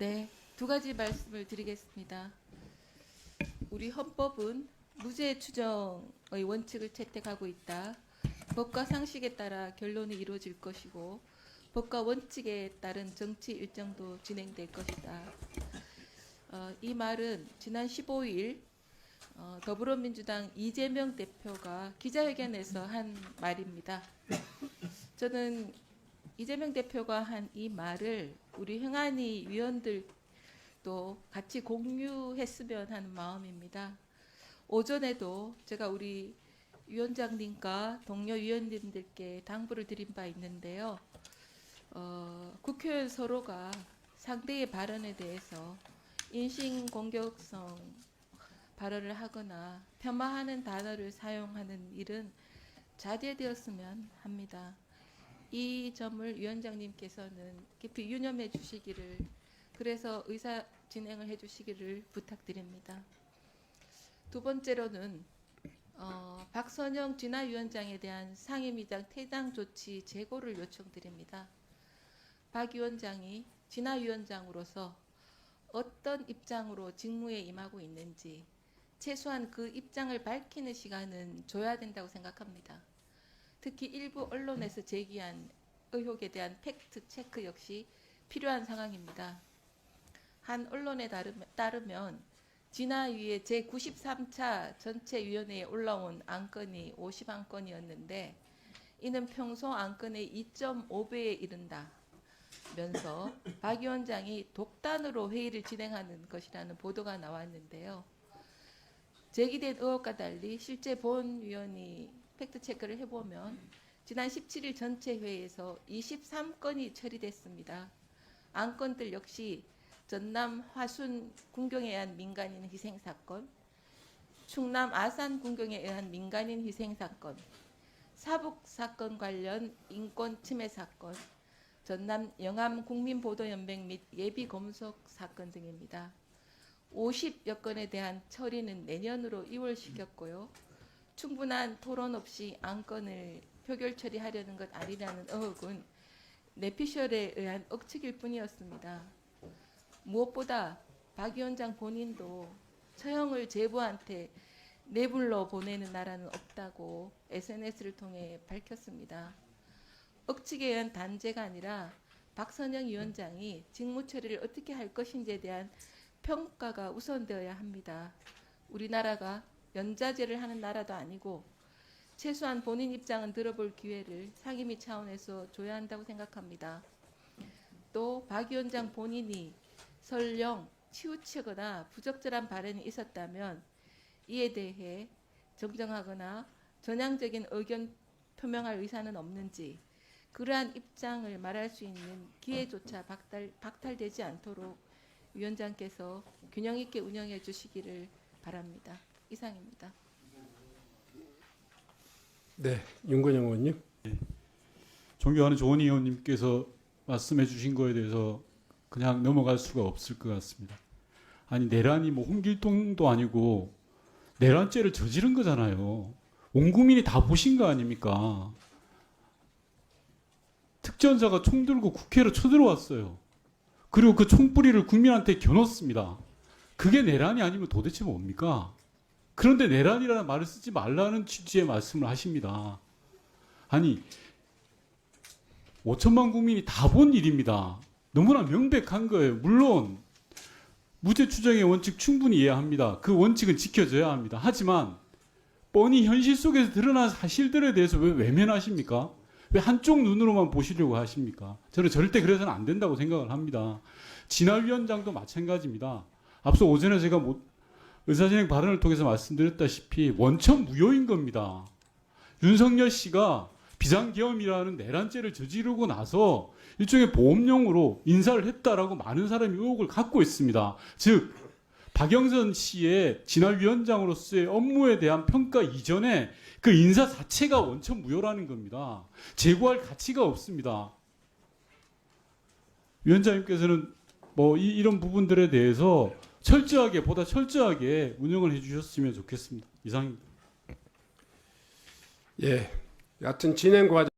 네, 두 가지 말씀을 드리겠습니다. 우리 헌법은 무죄 추정의 원칙을 채택하고 있다. 법과 상식에 따라 결론이 이루어질 것이고 법과 원칙에 따른 정치 일정도 진행될 것이다. 어, 이 말은 지난 15일 어, 더불어민주당 이재명 대표가 기자회견에서 한 말입니다. 저는 이재명 대표가 한 이 말을 우리 흥한이 위원들도 같이 공유했으면 하는 마음입니다. 오전에도 제가 우리 위원장님과 동료 위원님들께 당부를 드린 바 있는데요. 어, 국회의원 서로가 상대의 발언에 대해서 인신 공격성 발언을 하거나 폄하하는 단어를 사용하는 일은 자제되었으면 합니다. 이 점을 위원장님께서는 깊이 유념해 주시기를 그래서 의사 진행을 해 주시기를 부탁드립니다. 두 번째로는 어, 박선영 진화위원장에 대한 상임위장 퇴장 조치 재고를 요청드립니다. 박 위원장이 진화위원장으로서 어떤 입장으로 직무에 임하고 있는지 최소한 그 입장을 밝히는 시간은 줘야 된다고 생각합니다. 특히 일부 언론에서 제기한 의혹에 대한 팩트 체크 역시 필요한 상황입니다. 한 언론에 따르면, 진화위의 제93차 전체위원회에 올라온 안건이 50안건이었는데 이는 평소 안건의 2.5배에 이른다. 면서 박 위원장이 독단으로 회의를 진행하는 것이라는 보도가 나왔는데요. 제기된 의혹과 달리 실제 본 위원이 팩트 체크를 해보면 지난 17일 전체 회의에서 23건이 처리됐습니다. 안건들 역시 전남 화순 군경에 의한 민간인 희생 사건, 충남 아산 군경에 의한 민간인 희생 사건, 사북 사건 관련 인권 침해 사건, 전남 영암 국민보도연맹 및 예비 검속 사건 등입니다. 50여 건에 대한 처리는 내년으로 이월시켰고요. 충분한 토론 없이 안건을 표결 처리하려는 것 아니라는 의혹은 내피셜에 의한 억측일 뿐이었습니다. 무엇보다 박 위원장 본인도 처형을 제보한테 내불러 보내는 나라는 없다고 SNS를 통해 밝혔습니다. 억측에 의한 단죄가 아니라 박선영 위원장이 직무 처리를 어떻게 할 것인지에 대한 평가가 우선되어야 합니다. 우리나라가 연자제를 하는 나라도 아니고 최소한 본인 입장은 들어볼 기회를 상임위 차원에서 줘야 한다고 생각합니다. 또 박 위원장 본인이 설령 치우치거나 부적절한 발언이 있었다면 이에 대해 정정하거나 전향적인 의견 표명할 의사는 없는지 그러한 입장을 말할 수 있는 기회조차 박탈, 박탈되지 않도록 위원장께서 균형 있게 운영해 주시기를 바랍니다. 이상입니다. 네, 윤건영 의원님. 존경하는 조원희 의원님께서 말씀해 주신 거에 대해서 그냥 넘어갈 수가 없을 것 같습니다. 아니 내란이 뭐 홍길동도 아니고 내란죄를 저지른 거잖아요. 온 국민이 다 보신 거 아닙니까? 특전사가 총 들고 국회로 쳐들어왔어요. 그리고 그 총뿌리를 국민한테 겨눴습니다. 그게 내란이 아니면 도대체 뭡니까? 그런데 내란이라는 말을 쓰지 말라는 취지의 말씀을 하십니다. 아니 5천만 국민이 다 본 일입니다. 너무나 명백한 거예요. 물론 무죄 추정의 원칙 충분히 이해합니다. 그 원칙은 지켜져야 합니다. 하지만 뻔히 현실 속에서 드러난 사실들에 대해서 왜 외면하십니까? 왜 한쪽 눈으로만 보시려고 하십니까? 저는 절대 그래서는 안 된다고 생각을 합니다. 진화위원장도 마찬가지입니다. 앞서 오전에 제가 못- 의사진행 발언을 통해서 말씀드렸다시피 원천 무효인 겁니다. 윤석열 씨가 비상계엄이라는 내란죄를 저지르고 나서 일종의 보험용으로 인사를 했다라고 많은 사람이 의혹을 갖고 있습니다. 즉 박영선 씨의 진화위원장으로서의 업무에 대한 평가 이전에 그 인사 자체가 원천 무효라는 겁니다. 재고할 가치가 없습니다. 위원장님께서는 뭐 이, 이런 부분들에 대해서 철저하게 보다 철저하게 운영을 해주셨으면 좋겠습니다. 이상입니다. 예, 여하튼 진행 과정.